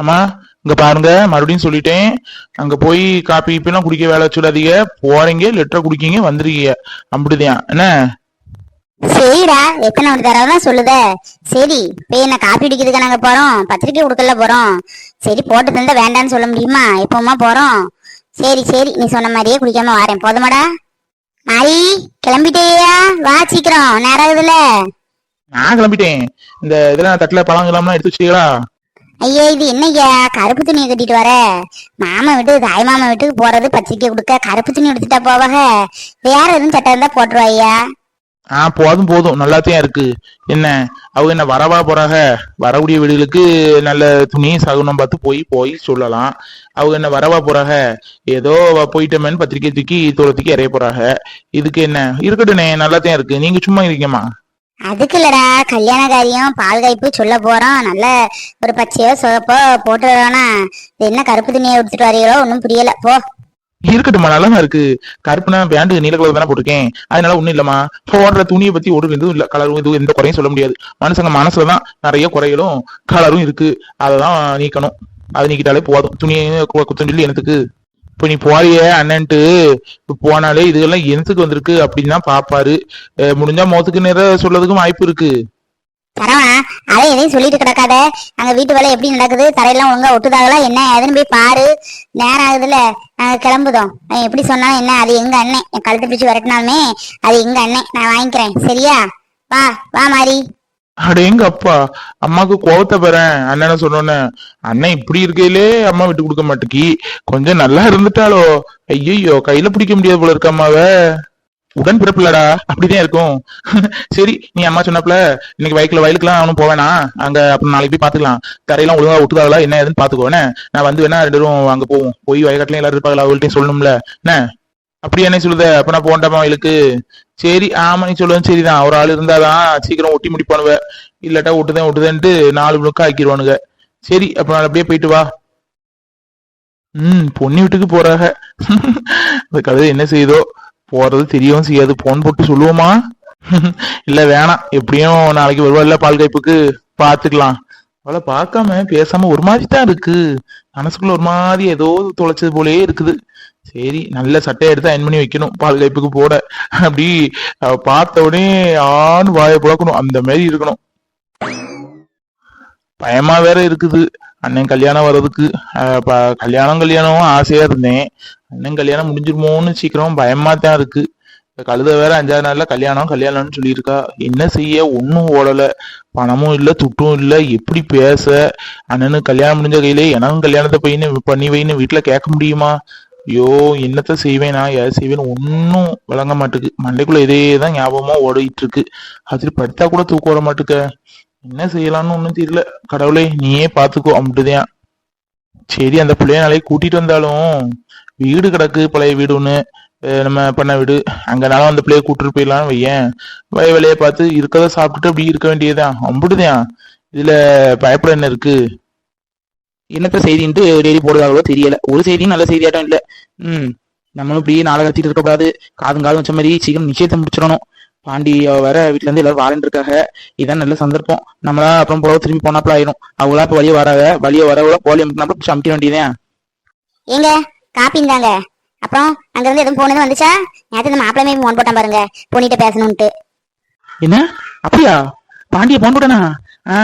அம்மா இங்க பாருங்க மறுபடியும் சொல்லிட்டேன். அங்க போய் காப்பி கீப்பிலாம் குடிக்க வேலை வச்சுடாதீங்க. போறீங்க லெட்டர் குடிக்கீங்க வந்துருக்கீங்க. அப்படிதான். என்ன? சரிடா எத்தனை ஒரு தடவை தான் சொல்லுத. சரி போய் என்ன காப்பி குடிக்கிறதுக்கு நாங்க போறோம். பத்திரிக்கை கொடுக்கல போறோம். சரி போட்டு தந்தா வேண்டாம்னு சொல்ல முடியுமா? எப்பவுமா போறோம். சரி சரி நீ சொன்ன மாதிரியே குடிக்காம வாரேன். போதுமாடா. மாரி கிளம்பிட்டேயா? வா சீக்கிரம். நேரம் ஆகுதுல நான் கிளம்பிட்டேன். இந்த இதெல்லாம் தட்டுல பழங்களாம்லாம் எடுத்து வச்சுக்கீங்களா ஐயா இது என்னய்யா? கருப்பு துணியை கட்டிட்டு வர? மாமா வீட்டு தாய் மாமா வீட்டுக்கு போறது பத்திரிக்கை கொடுக்க கருப்பு துணி எடுத்துட்டா போவாக? வேற எதுவும் சட்டை இருந்தா போட்டுருவா ஐயா? ஆ போதும் போதும். நல்லாத்தையும் இருக்கு. என்ன அவங்க என்ன வரவா போறாங்க வரக்கூடிய வீடுகளுக்கு நல்ல துணி சகுனம் பார்த்து போய் போய் சொல்லலாம். அவங்க என்ன வரவா போறாங்க ஏதோ போயிட்டமேன்னு பத்திரிக்கை தூக்கி தூரத்துக்கு இறைய போறாங்க இதுக்கு என்ன? இருக்கட்டுனே நல்லாத்தையும் இருக்கு. நீங்க சும்மா இருக்கீங்கம்மா. அதுக்கு இல்லடா கல்யாண காரியம் பால் கைப்பு சொல்ல போறோம். நல்ல ஒரு பச்சையோ சிவப்போ போட்டு வேணா என்ன கருப்பு துணியை எடுத்துட்டு வரீங்களோ? ஒன்றும் புரியல. போ. இருக்கட்டும்மா நல்லா இருக்கு. கருப்புனா பேண்டு நீல கலர் தானே போட்டிருக்கேன். அதனால ஒண்ணும் இல்லம்மா. போடுற துணியை பத்தி ஒரு இதுவும் இல்ல. கலரும் இதுவும் எந்த குறையும் சொல்ல முடியாது. மனுஷங்க மனசுலதான் நிறைய குறைகளும் கலரும் இருக்கு. அததான் நீக்கணும். அதை நீக்கிட்டாலே போதும். துணியை குத்தம் சொல்லி எனக்கு இப்போ நீ போறிய அண்ணன்ட்டு இப்ப போனாலே இதெல்லாம் எனத்துக்கு வந்திருக்கு அப்படின்னு தான் பாப்பாரு. அஹ் முடிஞ்சா மோத்துக்கு நேர சொல்றதுக்கும் வாய்ப்பு இருக்கு. தரவா அதை எதையும் சொல்லிட்டு கிடக்காத. அங்க வீட்டு வேலை எப்படி நடக்குது? தரையெல்லாம் ஒழுங்கா ஒட்டுதாங்களா? என்ன ஏதுன்னு போய் பாரு. நேரம் ஆகுதுல நாங்க கிளம்புதோம். அவன் எப்படி சொன்னாலும் என்ன? அது எங்க அண்ணன். என் கழுத்தை பிடிச்சு விரட்டினாலுமே அது எங்க அண்ணன். நான் வாங்கிக்கிறேன். சரியா? வா வா மாறி. அடேங்க அப்பா அம்மாக்கு கோவத்தை பெறேன் அண்ணனை சொன்னோன்னே. அண்ணன் இப்படி இருக்கையிலே அம்மா விட்டு கொடுக்க மாட்டேக்கி. கொஞ்சம் நல்லா இருந்துட்டாளோ. ஐயோ கையில பிடிக்க முடியாது போல இருக்க அம்மாவ. உடன் பிறப்பில்லடா அப்படிதான் இருக்கும். சரி நீ அம்மா சொன்னப்பல இன்னைக்கு வயக்குல வயலுக்குலாம் அவனும் போவேனா அங்க அப்புறம் நாளைக்கு போய் பாத்துக்கலாம் தரையெல்லாம் ஒழுங்கா ஒட்டுதாங்களா என்ன ஏதுன்னு பாத்துக்கோனே நான் வந்து வேணா ரெண்டு பேரும் அங்க போவோம். போய் வயக்காட்டுல எல்லாரும் இருப்பாங்களா? அவங்கள்ட்டையும் சொல்லணும்ல. என்ன? அப்படி என்ன சொல்லுத அப்ப நான் போண்டாமா அவளுக்கு? சரி ஆமா நீ சொல்லுவேன் சரிதான். ஒரு ஆள் இருந்தாதான் சீக்கிரம் ஒட்டி முடிப்பானுவ. இல்லாட்டா ஒட்டுதான் ஒட்டுதேன்ட்டு நாலு முழுக்க ஆக்கிடுவானுங்க சரி அப்ப நான் அப்படியே போயிட்டு வா. ம் பொண்ணு வீட்டுக்கு போறாக. அந்த கதை என்ன செய்யுதோ? போறது தெரியவும் செய்யாது. போன் போட்டு சொல்லுவோமா? இல்ல வேணாம். எப்படியும் நாளைக்கு வருவாள்ல பால் கைப்புக்கு பாத்துக்கலாம். அவளை பார்க்காம பேசாம ஒரு மாதிரி தான் இருக்கு. மனசுக்குள்ள ஒரு மாதிரி ஏதோ தொலைச்சது போலயே இருக்குது. சரி நல்ல சட்டையை எடுத்து அயன் பண்ணி வைக்கணும். பால் கைப்புக்கு போட. அப்படி பார்த்த உடனே ஆண் வாயை புழக்கணும். அந்த மாதிரி இருக்கணும். பயமா வேற இருக்குது. அண்ணன் கல்யாணம் வர்றதுக்கு. ப- கல்யாணம் கல்யாணம் ஆசையா இருந்தேன். அண்ணன் கல்யாணம் முடிஞ்சிருமோன்னு சீக்கிரம் பயமா தான் இருக்கு. கழுத வேற அஞ்சாறு நாள்ல கல்யாணம் கல்யாணம்னு சொல்லியிருக்கா. என்ன செய்ய? ஒன்னும் ஓடல. பணமும் இல்ல துட்டும் இல்ல. எப்படி பேச? அண்ணனுக்கு கல்யாணம் முடிஞ்ச கையிலே எனக்கும் கல்யாணத்தை பையனு பண்ணி வைன்னு வீட்டுல கேட்க முடியுமா? ஐயோ என்னத்த செய்வேனா? எதை செய்வேன்னு ஒன்றும் விளங்க மாட்டுக்கு. மண்டைக்குள்ள இதே தான் ஞாபகமா ஓடிட்டு இருக்கு அது படுத்தா கூட தூக்க வர மாட்டுக்க. என்ன செய்யலாம்னு ஒன்றும் தெரியல. கடவுளே நீயே பார்த்துக்கோ அப்படிதான் சரி அந்த பிள்ளைய நாளைக்கு கூட்டிட்டு வந்தாலும் வீடு கிடக்கு பழைய வீடு ஒன்று நம்ம பண்ண வீடு. அங்கனாலும் அந்த பிள்ளைய கூட்டிட்டு போயிடலாம்னு வையேன். வய வேலையை பார்த்து இருக்கதை சாப்பிட்டுட்டு அப்படி இருக்க வேண்டியதுதான். அம்புடுதான் இதுல பயப்பட என்ன இருக்கு? என்னத்த செய்தின்ட்டு டெய்லி போடுறாங்களோ தெரியல. ஒரு செய்தியும் நல்ல செய்தியாட்டம் இல்ல. ம் நம்மளும் இப்படியே நாளை கத்திட்டு இருக்கக்கூடாது. காதும் காதும் வச்ச மாதிரி சீக்கிரம் நிச்சயத்தை முடிச்சிடணும். பாண்டி வேற வீட்டுல இருந்து எல்லாரும் வாரன் இருக்காங்க. இதான் நல்ல சந்தர்ப்பம். நம்மளா அப்புறம் போல திரும்பி போனாப்புல ஆயிரும். அவங்களா இப்ப வழியே வராங்க வழியே வரவங்கள போலி அமுக்கினாப்புல சமைக்க வேண்டியதேன் ஏங்க காப்பி இந்தாங்க. அப்புறம் அங்க இருந்து எதுவும் போனது வந்துச்சா? நேற்று இந்த மாப்பிள்ளமே போன் போட்டான் பாருங்க. பொண்ணிட்ட பேசணும்ட்டு என்ன? அப்படியா? பாண்டிய போன் போட்டானா? ஆ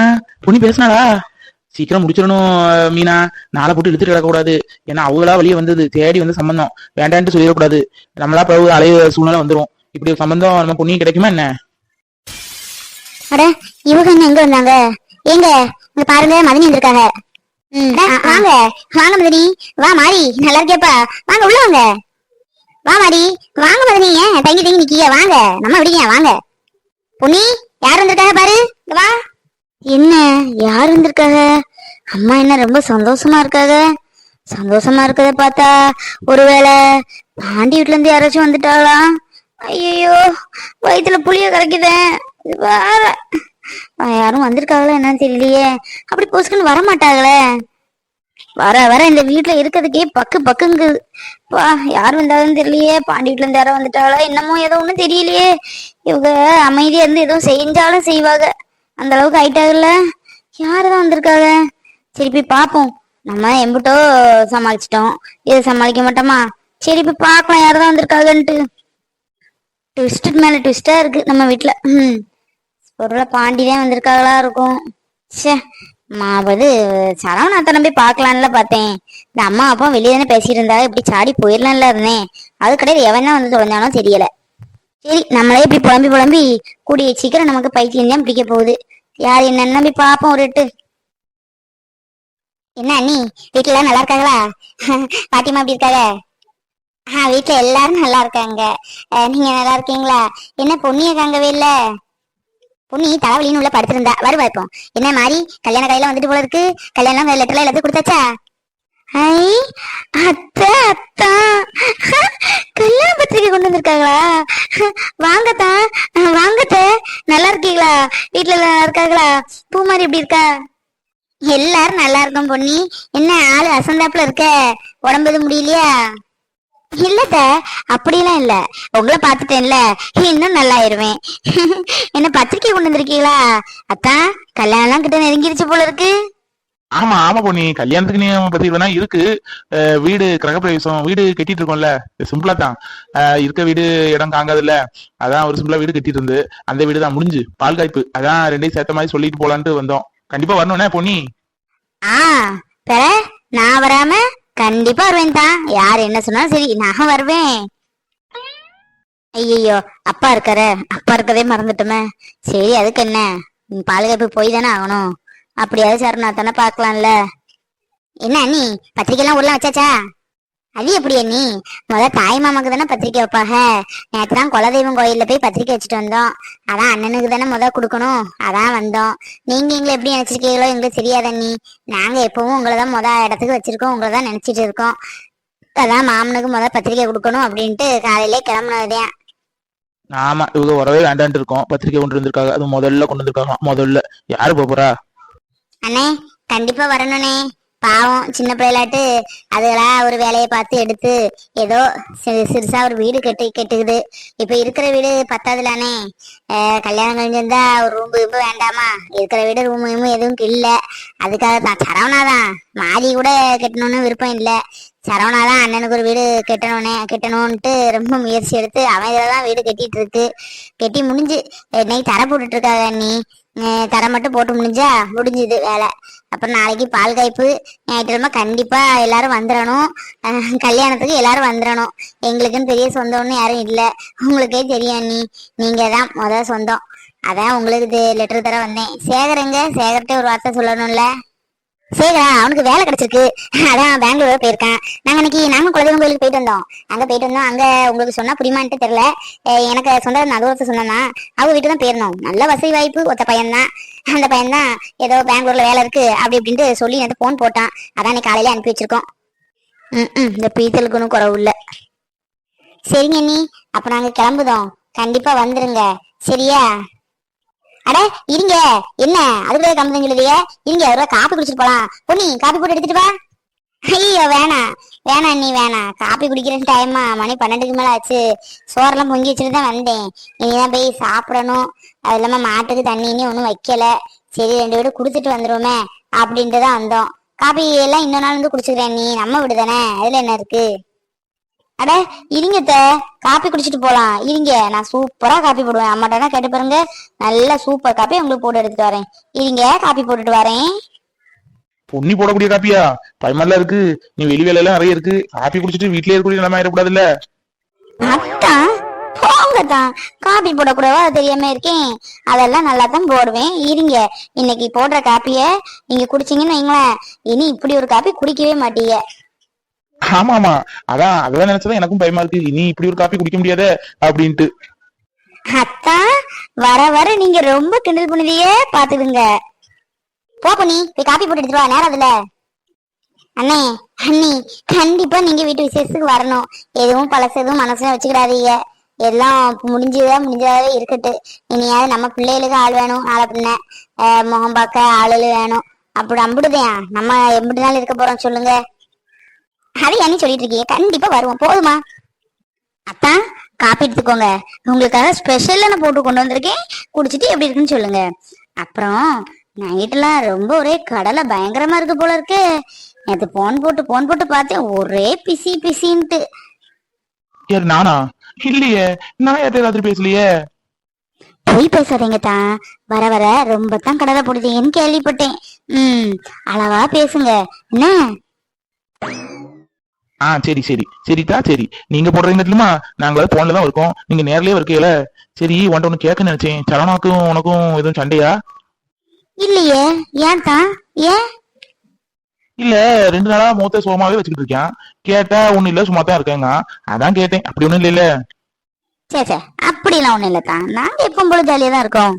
பொண்ணு பேசினாளா? சீக்கிரம் முடிச்சிடணும் மீனா. நாளை போட்டு இழுத்துட்டு கிடக்கக்கூடாது. ஏன்னா அவங்களா வெளியே வந்தது தேடி வந்து சம்பந்தம். வேண்டான்ட்டு சொல்லிடக்கூடாது. நம்மளா பிறகு அலைய சூழ்நிலை வந்துரும். இப்படி ஒரு சம்பந்தம் நம்ம பொண்ணியும் கிடைக்குமா என்ன? அட இவங்க என்ன எங்க வந்தாங்க? ஏங்க இங்க பாருங்க மதினி வந்திருக்காங்க. வாங்க. வாங்க மதினி. வா மாறி. நல்லா இருக்கேப்பா வாங்க உள்ள வாங்க. வா மாறி. வாங்க மதினி. ஏன் தங்கி தங்கி நிக்கிய வாங்க. நம்ம விடுங்க வாங்க. பொன்னி யார் வந்திருக்காங்க பாரு? வா. என்ன யார் வந்திருக்காங்க? அம்மா என்ன ரொம்ப சந்தோஷமா இருக்காங்க? சந்தோஷமா இருக்கத பார்த்தா ஒருவேளை பாண்டி வீட்டுல இருந்து யாராச்சும் வந்துட்டாளா ஐயோ வயிற்றுல புளிய கரைக்குதேன். வேற. யாரும் வந்திருக்காங்களா என்னன்னு தெரியலையே. அப்படி பொசுக்குன்னு வர மாட்டாங்களே வர வர இந்த வீட்டுல இருக்கிறதுக்கே பக்கு பக்குங்குது வா யார் வந்தாலும் தெரியலையே. பாண்டி வீட்டுல இருந்து யாரும் வந்துட்டாங்களா? என்னமோ ஏதோ ஒண்ணும் தெரியலையே. இவங்க அமைதியா இருந்து எதுவும் செஞ்சாலும் செய்வாங்க. அந்த அளவுக்கு ஆயிட்டாங்கல்ல யாருதான் வந்திருக்காங்க? சரி போய் பாப்போம். நம்ம எம்பிட்டோ சமாளிச்சிட்டோம். இதை சமாளிக்க மாட்டோமா? சரி போய் பார்க்கலாம் யாரதான் வந்திருக்காங்கன்ட்டு. ட்விஸ்ட்டுக்கு மேல ட்விஸ்டா இருக்கு நம்ம வீட்டுல ம் பொருளை பாண்டிதான் வந்திருக்காங்களா இருக்கும். ச்சே மாவது அத்தனை நம்பி பார்க்கலான்ல பார்த்தேன். இந்த அம்மா அப்பா வெளியே தானே பேசிட்டு இருந்தாங்க. இப்படி சாடி போயிடலாம்ல இருந்தேன் அது கிடையாது எவன் வந்து தொலைஞ்சானோ தெரியலை. சரி நம்மளே இப்படி புலம்பி புலம்பி கூடிய சீக்கிரம் நமக்கு பைத்தியம் தான் பிடிக்க போகுது. யார் என்னன்னு நம்பி பார்ப்போம் ஒரு எட்டு. என்ன அண்ணி வீட்டுல எல்லாம் நல்லா இருக்காங்களா? பாட்டிமா எப்படி இருக்காங்க? ஆஹ் வீட்டுல எல்லாரும் நல்லா இருக்காங்க. அஹ், நீங்க நல்லா இருக்கீங்களா? என்ன பொண்ணிய காங்கவே இல்ல? பொண்ணி தலைவலின்னு உள்ள படுத்திருந்தா. வருவா இப்போ. என்ன மாதிரி கல்யாண கையில வந்துட்டு போல இருக்கு. கல்யாணம் லெட்டர்ல எல்லாத்தையும் கொடுத்தாச்சா? ஐ அத்தை அத்தா. கல்யாண பத்திரிக்கை கொண்டு வந்திருக்காங்களா? வாங்கத்தா வாங்கத்த நல்லா இருக்கீங்களா? வீட்டுல நல்லா இருக்காங்களா? பூமாரி எப்படி இருக்கா? எல்லாரும் நல்லா இருக்கோம் பொன்னி. என்ன ஆளு அசந்தாப்புல இருக்க? உடம்பு எதுவும் முடியலையா? இல்லத்த அப்படிலாம் இல்ல. உங்களை பாத்துட்டேன்ல இன்னும் நல்லாயிருவேன் என்ன பத்திரிக்கை கொண்டு வந்திருக்கீங்களா? அத்தான் கல்யாணம் கிட்ட நெருங்கிருச்சு போல இருக்கு. ஆமா ஆமா பொண்ணி கல்யாணத்துக்கு நீ பத்தி வேணா இருக்கு. வீடு கிரகப்பிரவேசம் வீடு கட்டிட்டு இருக்கோம்ல. சிம்பிளா தான். இருக்க வீடு இடம் காங்காதுல்ல அதான் ஒரு சிம்பிளா வீடு கட்டிட்டு இருந்து அந்த வீடு தான் முடிஞ்சு. பால் காய்ப்பு. அதான் ரெண்டையும் சேர்த்த மாதிரி சொல்லிட்டு போலான்ட்டு வந்தோம். கண்டிப்பா வரணும்னே பொண்ணி ஆ நான் வராம கண்டிப்பா வருவேன் தான். யார் என்ன சொன்னாலும் சரி நான் வருவேன். ஐயோ அப்பா இருக்காரு. அப்பா இருக்கதே மறந்துட்டோமே. சரி அதுக்கு என்ன? நீ போய் தானே ஆகணும். அப்படியாவது சரணா தானே பார்க்கலாம்ல. என்ன அண்ணி பத்திரிக்கைலாம் உள்ள வச்சாச்சா? அது எப்படி அண்ணி? முத தாய் மாமாக்கு தானே பத்திரிக்கை வைப்பாங்க. நேற்று தான் குலதெய்வம் கோயில்ல போய் பத்திரிக்கை வச்சுட்டு வந்தோம். அதான் அண்ணனுக்கு தானே முத கொடுக்கணும். அதான் வந்தோம். நீங்க எங்களை எப்படி நினைச்சிருக்கீங்களோ எங்களுக்கு தெரியாது அண்ணி. நாங்க எப்பவும் உங்களை தான் முத இடத்துக்கு வச்சிருக்கோம். உங்களை தான் நினைச்சிட்டு இருக்கோம். அதான் மாமனுக்கு முத பத்திரிக்கை கொடுக்கணும் அப்படின்ட்டு காலையிலே கிளம்புனதே ஆமா இவங்க உறவே வேண்டான்ட்டு இருக்கோம். பத்திரிக்கை கொண்டு வந்திருக்காங்க. அது முதல்ல கொண்டு வந்திருக்காங்க முதல்ல. யாரு போறா? அண்ணே கண்டிப்பா வரணுண்ணே பாவம் சின்ன பிள்ளைகளாட்டு அதெல்லாம் ஒரு வேலையை பார்த்து எடுத்து ஏதோ சிறு சிறுசா ஒரு வீடு கட்டு கட்டுக்குது. இப்ப இருக்கிற வீடு பத்தாதுலானே கல்யாணம் கழிஞ்சிருந்தா ஒரு ரூம் ரூம் வேண்டாமா? இருக்கிற வீடு ரூம் ரூம் எதுவும் இல்ல அதுக்காக தான். சரவணா தான் கூட கட்டணும்னு விருப்பம் இல்ல. சரவணா தான் அண்ணனுக்கு ஒரு வீடு கட்டணும்னே கட்டணும்ன்ட்டு ரொம்ப முயற்சி எடுத்து அவன் இதில் தான் வீடு கட்டிட்டு இருக்கு கட்டி முடிஞ்சு. இன்னைக்கு தர போட்டுட்டு இருக்காங்க நீ தரம் தர மட்டும் போட்டு முடிஞ்சா முடிஞ்சுது வேலை. அப்புறம் நாளைக்கு பால் காய்ப்பு ஞாயிற்றுக்கிழமை கண்டிப்பா எல்லாரும் வந்துடணும். கல்யாணத்துக்கு எல்லாரும் வந்துடணும். எங்களுக்குன்னு பெரிய சொந்தம் ஒன்றும் யாரும் இல்லை. உங்களுக்கே தெரியும் நீ நீங்க தான் முத சொந்தம். அதான் உங்களுக்கு லெட்டர் தர வந்தேன். சேகரங்க எங்க சேகர்கிட்ட ஒரு வார்த்தை சொல்லணும்ல? சேகரா அவனுக்கு வேலை கிடைச்சிருக்கு. அதான் பெங்களூர் போயிருக்கான். நாங்க இன்னைக்கு நாங்க குலதெய்வம் கோயிலுக்கு போயிட்டு வந்தோம். அங்க போயிட்டு வந்தோம். அங்க உங்களுக்கு சொன்னா புரியுமான்ட்டு தெரியல. எனக்கு சொந்த நடுவரத்து சொன்னா அவங்க வீட்டு தான் போயிருந்தோம். நல்ல வசதி வாய்ப்பு ஒத்த பையன்தான். அந்த பையன்தான் ஏதோ பெங்களூர்ல வேலை இருக்கு அப்படி இப்படின்ட்டு சொல்லி எனக்கு போன் போட்டான். அதான் நீ காலையில அனுப்பி வச்சிருக்கோம். ம் ம் இந்த பீத்தலுக்கு ஒன்றும் குறவு இல்லை. சரிங்க நீ அப்ப நாங்க கிளம்புதோம். கண்டிப்பா வந்துருங்க. சரியா? அட இருங்க. என்ன? அதுக்குள்ளே கம்பெனி சொல்லுதிய இருங்க ஒரு காப்பி குடிச்சிட்டு போலாம். பொண்ணி காப்பி போட்டு எடுத்துட்டு வா. ஐயோ வேணாம் வேணாம் நீ வேணாம் காப்பி குடிக்கிற டைமா மணி பன்னெண்டுக்கு மேல ஆச்சு. சோறெல்லாம் பொங்கி வச்சுட்டு தான் வந்தேன். இனிதான் போய் சாப்பிடணும். அது இல்லாம மாட்டுக்கு தண்ணி இனி ஒன்றும் வைக்கல. சரி ரெண்டு வீடு குடுத்துட்டு வந்துருவோமே அப்படின்ட்டு தான் வந்தோம். காப்பி எல்லாம் இன்னொரு நாள் வந்து குடிச்சுக்கிறேன் நீ நம்ம வீடு தானே. அதுல என்ன இருக்கு? அட இருங்க அத்தை, காப்பி குடிச்சிட்டு போலாம். இருங்க. நான் சூப்பரா காப்பி போடுவேன். அம்மாட்ட கேட்டு பாருங்க. நல்ல சூப்பர் காப்பி உங்களுக்கு போட்டு எடுத்துட்டு வரேன். இருங்க காப்பி போட்டுட்டு வரேன். பொன்னி போடக்கூடிய காப்பியா? பயமெல்லாம் இருக்கு. நீ வெளி வேலை எல்லாம் நிறைய இருக்கு. காப்பி குடிச்சிட்டு வீட்லயே இருக்கக்கூடிய நிலைமை ஆயிடக்கூடாதுல்ல? அத்தான் போங்கத்தான் காப்பி போடக்கூடாதா அது தெரியாம இருக்கேன். அதெல்லாம் நல்லா தான் போடுவேன். இருங்க. இன்னைக்கு போடுற காப்பிய நீங்க குடிச்சீங்கன்னு வைங்களேன். இனி இப்படி ஒரு காப்பி குடிக்கவே மாட்டீங்க. ஆமா ஆமா அதான் அதெல்லாம் நினைச்சதான் எனக்கும் பயமா இருக்கு. இனி இப்படி ஒரு காப்பி குடிக்க முடியாத அப்படின்ட்டு. அத்தா வர வர நீங்க ரொம்ப கிண்டல் பண்ணுவீங்க பாத்துக்குங்க. போ பண்ணி போய் காப்பி போட்டு எடுத்துட்டு வா. நேரம் அதுல அண்ணே அண்ணி கண்டிப்பா நீங்க வீட்டு விசேஷத்துக்கு வரணும். எதுவும் பழசு எதுவும் மனசுல வச்சுக்கிடாதீங்க. எல்லாம் முடிஞ்சதா முடிஞ்சதாவே இருக்கட்டு இனியாவது நம்ம பிள்ளைகளுக்கு ஆள் வேணும் நாளை பின்ன. அஹ் முகம் பார்க்க ஆளுகள் வேணும். அப்படி அம்பிடுதேன். நம்ம எப்படி நாள் இருக்க போறோம் சொல்லுங்க. அதை அண்ணி சொல்லிட்டு இருக்கீங்க கண்டிப்பா வருவோம். போதுமா? அத்தான் காப்பி எடுத்துக்கோங்க. உங்களுக்காக ஸ்பெஷல்ல நான் போட்டு கொண்டு வந்திருக்கேன். குடிச்சிட்டு எப்படி இருக்குன்னு சொல்லுங்க. அப்புறம் நைட்லாம் ரொம்ப ஒரே கடலை பயங்கரமா இருக்கு போல இருக்கு. நேத்து போன் போட்டு போன் போட்டு பார்த்தேன். ஒரே பிசி பிசின்ட்டு யாரு நானா? இல்லையே. நான் யார்கிட்ட ராத்திரி பேசலையே? பொய் பேசாதீங்க தான் வர வர. ரொம்ப தான் கடலை போடுதீங்கன்னு கேள்விப்பட்டேன். ம் அளவா பேசுங்க. என்ன? ஆ சரி சரி. சரிதா சரி. நீங்க போடுறீங்க தெரியுமா? நாங்களாவது போன்ல தான் இருக்கோம். நீங்க நேர்லயே இருக்கீல சரி உன்ட்ட ஒண்ணு கேட்க நினைச்சேன். சரணாக்கும் உனக்கும் எதுவும் சண்டையா? இல்லையே. ஏன் தான் ஏன்? இல்ல ரெண்டு நாளா மூத்த சோமாவே வச்சுக்கிட்டு இருக்கேன். கேட்டா ஒண்ணு இல்ல சும்மா தான் இருக்கேங்க. அதான் கேட்டேன். அப்படி ஒண்ணும் இல்ல சே சே. அப்படிலாம் ஒண்ணும் இல்ல தான் நாங்க எப்பவும் போல ஜாலியா தான் இருக்கோம்.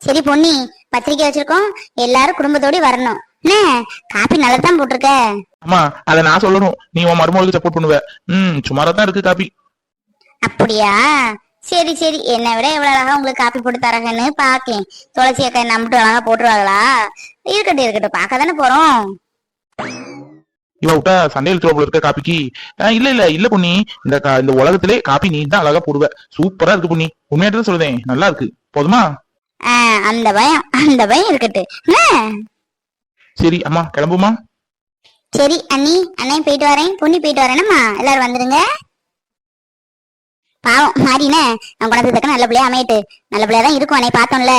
சரி பொன்னி பத்திரிக்கை வச்சிருக்கோம். எல்லாரும் குடும்பத்தோட வரணும். காப்பி நல்லா தான் போட்டிருக்க. அம்மா அத நான் சொல்லணும். நீ உன் மருமகளுக்கு சப்போர்ட் பண்ணுவ. ம் சுமாரா தான் இருக்கு காப்பி அப்படியா? சரி சரி. என்னை விட எவ்வளவு அழகா உங்களுக்கு காப்பி போட்டு தரகன்னு பாக்கேன். துளசி அக்கா மட்டும் அழகா போட்டுருவாங்களா? இருக்கட்டும் இருக்கட்டும். பார்க்க தானே போறோம். இவ விட்டா சண்டையில் போல இருக்க காப்பிக்கு இல்ல இல்ல இல்ல பொண்ணி இந்த இந்த உலகத்திலே காப்பி நீ தான் அழகா போடுவ. சூப்பரா இருக்கு பொண்ணி உண்மையாட்டு தான் சொல்லுதேன். நல்லா இருக்கு. போதுமா? அந்த பயம் அந்த பயம் இருக்கட்டும்? சரி அம்மா கிளம்புமா? சரி அண்ணி அண்ணே போயிட்டு வரேன் பொண்ணி போயிட்டு வரேனம்மா. எல்லாரும் வந்துருங்க பாவம் மாறினே. நான் குணத்துக்கு நல்ல பிள்ளையா அமையிட்டு. நல்ல பிள்ளையா தான் இருக்கும் அன்னை பார்த்தோம்ல.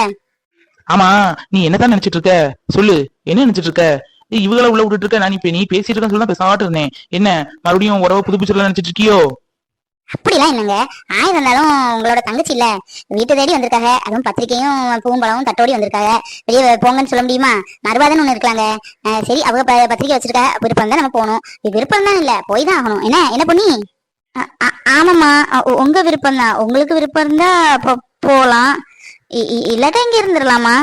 ஆமா நீ என்னதான் நினைச்சிட்டு இருக்க? சொல்லு என்ன நினைச்சிட்டு இருக்க? ஏய், இவங்கள உள்ள விட்டுட்டு இருக்க நான் இப்ப நீ பேசிட்டு இருக்கேன்னு சொல்லி தான் பேசாட்டு இருந்தேன். என்ன மறுபடியும் உறவை புதுப்பிச்சுல நினைச்சிட்டு இருக்கியோ? அப்படிலாம் இல்லைங்க. ஆயிரம் இருந்தாலும் உங்களோட தங்கச்சி இல்ல. வீட்டு தேடி வந்திருக்காங்க. அதுவும் பத்திரிக்கையும் பூம்பழமும் தட்டோடி வந்திருக்காங்க. வெளியே போங்கன்னு சொல்ல முடியுமா? மறுவாதன்னு ஒண்ணு இருக்காங்க அஹ் சரி அவங்க பத்திரிக்கை வச்சிருக்கா. விருப்பம் தான் நம்ம போகணும். விருப்பம் தான் இல்ல. போய் தான் ஆகணும். என்ன? என்ன பண்ணி ஆமாம்மா. உங்க விருப்பம் தான் உங்களுக்கு விருப்பம் இருந்தா போ- போலாம். இ- இ- இல்லாட்டா இங்க இருந்துடலாமா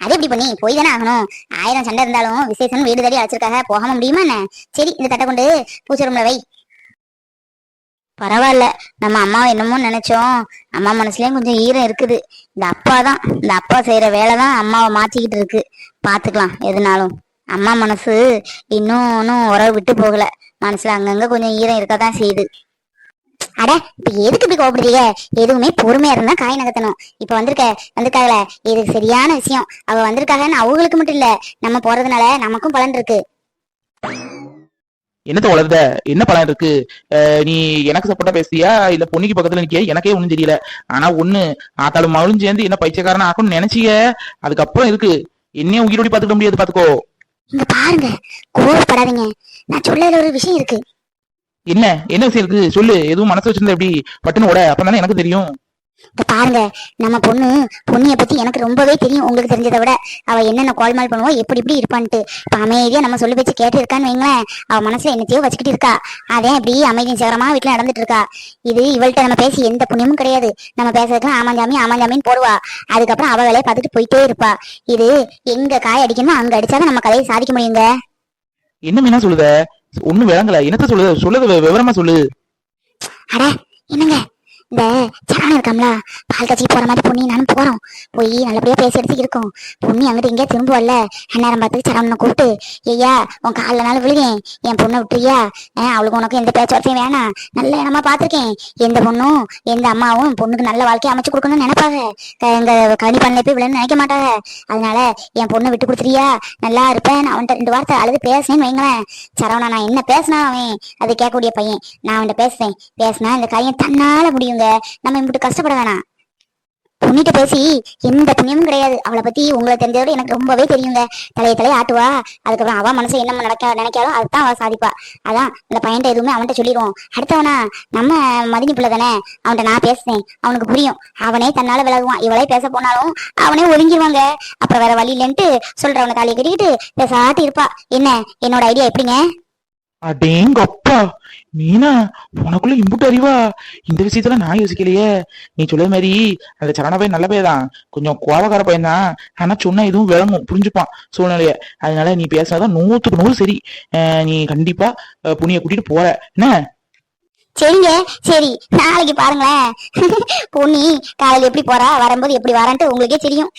அது எப்படி பண்ணி போய் தானே ஆகணும். ஆயிரம் சண்டை இருந்தாலும் விசேஷம் வீடு தேடி அழைச்சிருக்காங்க. போகாம முடியுமா என்ன? சரி இந்த தட்டை கொண்டு பூச்சி ரூம்ல வை. பரவாயில்ல. நம்ம அம்மாவை என்னமோ நினைச்சோம். அம்மா மனசுலயும் கொஞ்சம் ஈரம் இருக்குது. இந்த அப்பா தான். இந்த அப்பா செய்யற வேலை தான் அம்மாவை மாத்திக்கிட்டு இருக்கு. பாத்துக்கலாம் எதுனாலும். அம்மா மனசு இன்னும் இன்னும் உறவு விட்டு போகல. மனசுல அங்கங்க கொஞ்சம் ஈரம் இருக்கதான் செய்யுது. அட இப்ப எதுக்கு இப்படி கோபப்படுறீங்க எதுவுமே பொறுமையா இருந்தா காய் நகர்த்தணும். இப்ப வந்திருக்க வந்திருக்காங்கள. இது சரியான விஷயம். அவ வந்திருக்காங்கன்னு அவங்களுக்கு மட்டும் இல்ல. நம்ம போறதுனால நமக்கும் பலன் இருக்கு. என்னத்த வளர்ந்த? என்ன பலன் இருக்கு? அஹ், நீ எனக்கு சப்போர்ட்டா பேசுறியா? இல்ல பொண்ணுக்கு பக்கத்துல நிக்கிய? எனக்கே ஒண்ணும் தெரியல. ஆனா ஒண்ணு ஆத்தாலும் மகளும் சேர்ந்து என்ன பைத்தியக்காரனா ஆக்கணும்னு நினைச்சிய? அதுக்கப்புறம் இருக்கு என்னையும் உயிரோடி பாத்துக்க முடியாது பாத்துக்கோ இங்க பாருங்க. கோவப்படாதீங்க. நான் சொல்லல ஒரு விஷயம் இருக்கு. என்ன? என்ன விஷயம் இருக்கு? சொல்லு. எதுவும் மனசு வச்சிருந்தா எப்படி? பட்டுன்னு ஓட. அப்பதானே எனக்கு தெரியும். இப்ப பாருங்க நம்ம பொண்ணு பொண்ணிய பத்தி எனக்கு ரொம்பவே தெரியும் உங்களுக்கு தெரிஞ்சதை விட. அவ என்னென்ன கோல்மால் பண்ணுவோ எப்படி இப்படி இருப்பான்ட்டு. இப்ப அமைதியா நம்ம சொல்லி வச்சு கேட்டு இருக்கான்னு வைங்களேன் அவ மனசுல என்னத்தையோ வச்சுக்கிட்டு இருக்கா. அதே இப்படி அமைதியும் சேகரமா வீட்டுல நடந்துட்டு இருக்கா. இது இவள்கிட்ட நம்ம பேசி எந்த புண்ணியமும் கிடையாது. நம்ம பேசுறதுக்கு ஆமாஞ்சாமி ஆமாஞ்சாமின்னு போடுவா. அதுக்கப்புறம் அவ வேலையை பார்த்துட்டு போயிட்டே இருப்பா. இது எங்க காய் அடிக்கணுமோ அங்க அடிச்சாதான் நம்ம கதையை சாதிக்க முடியுங்க. என்ன மீனா சொல்லுத? ஒண்ணும் விளங்கல. என்னத்த சொல்லுத? சொல்லுது விவரமா சொல்லு. அட என்னங்க? இந்த சரணம் இருக்காம்ல? பால் கட்சிக்கு போற மாதிரி பொண்ணி நானும் போறோம். போய் நல்லபடியா பேசி எடுத்து இருக்கோம். பொண்ணி அங்கிட்டு எங்கேயா திரும்புவல்ல அந்நேரம் பார்த்து சரவணனை கூப்பிட்டு ஐயா உன் காலில் நாள் விழுகேன் என் பொண்ணை விட்டுறியா? அவளுக்கு உனக்கு எந்த பேச்சுவார்த்தையும் வேணாம். நல்ல இடமா பார்த்திருக்கேன். எந்த பொண்ணும் எந்த அம்மாவும் பொண்ணுக்கு நல்ல வாழ்க்கையை அமைச்சு கொடுக்கணும்னு நினைப்பாங்க. எங்க கனி பண்ணல போய் விழுன்னு நினைக்க மாட்டாங்க. அதனால என் பொண்ணை விட்டு கொடுத்துறியா? நல்லா இருப்பேன். நான் அவன்கிட்ட ரெண்டு வார்த்தை அழுது பேசுனேன்னு வைங்களேன். சரவணா நான் என்ன பேசினா அவன்? அது கேட்கக்கூடிய பையன். நான் அவன்கிட்ட பேசுவேன். பேசினா இந்த காரியம் தன்னால முடியுங்க. நம்ம இப்படி கஷ்டப்பட வேணாம். பொண்ணிட்ட பேசி எந்த புண்ணியமும் கிடையாது. அவளை பத்தி உங்களை தெரிஞ்சதோட எனக்கு ரொம்பவே தெரியுங்க. தலையை தலையை ஆட்டுவா. அதுக்கப்புறம் அவன் மனசு என்ன நடக்க நினைக்காலும் அதுதான் அவ சாதிப்பா. அதான் இந்த பையன்ட்ட எதுவுமே அவன்கிட்ட சொல்லிடுவோம். அடுத்தவனா நம்ம மதினி பிள்ளை தானே. அவன்கிட்ட நான் பேசுனேன். அவனுக்கு புரியும். அவனே தன்னால விலகுவான். இவளே பேச போனாலும் அவனே ஒதுங்கிடுவாங்க அப்புறம் வேற வழி இல்லைன்ட்டு சொல்றவனை தாலியை கட்டிக்கிட்டு பேசாட்டு இருப்பா. என்ன? என்னோட ஐடியா எப்படிங்க? அடேங்கப்பா. மீனா உனக்குள்ள இம்புட்டு அறிவா? இந்த விஷயத்துல நான் யோசிக்கலையே. நீ சொல்ல மாதிரி அந்த சரண பையன் நல்ல பையன் தான். கொஞ்சம் கோபக்கார பையன் தான். ஆனா சொன்னா எதுவும் விளங்கும் புரிஞ்சுப்பான் சூழ்நிலைய. அதனால நீ பேசினாதான் நூத்துக்கு நூறு சரி. நீ கண்டிப்பா புனிய கூட்டிட்டு போற. என்ன? சரிங்க. சரி நாளைக்கு பாருங்களேன். பொன்னி காலையில் எப்படி போறா? வரும்போது எப்படி வரான்ட்டு உங்களுக்கே தெரியும்.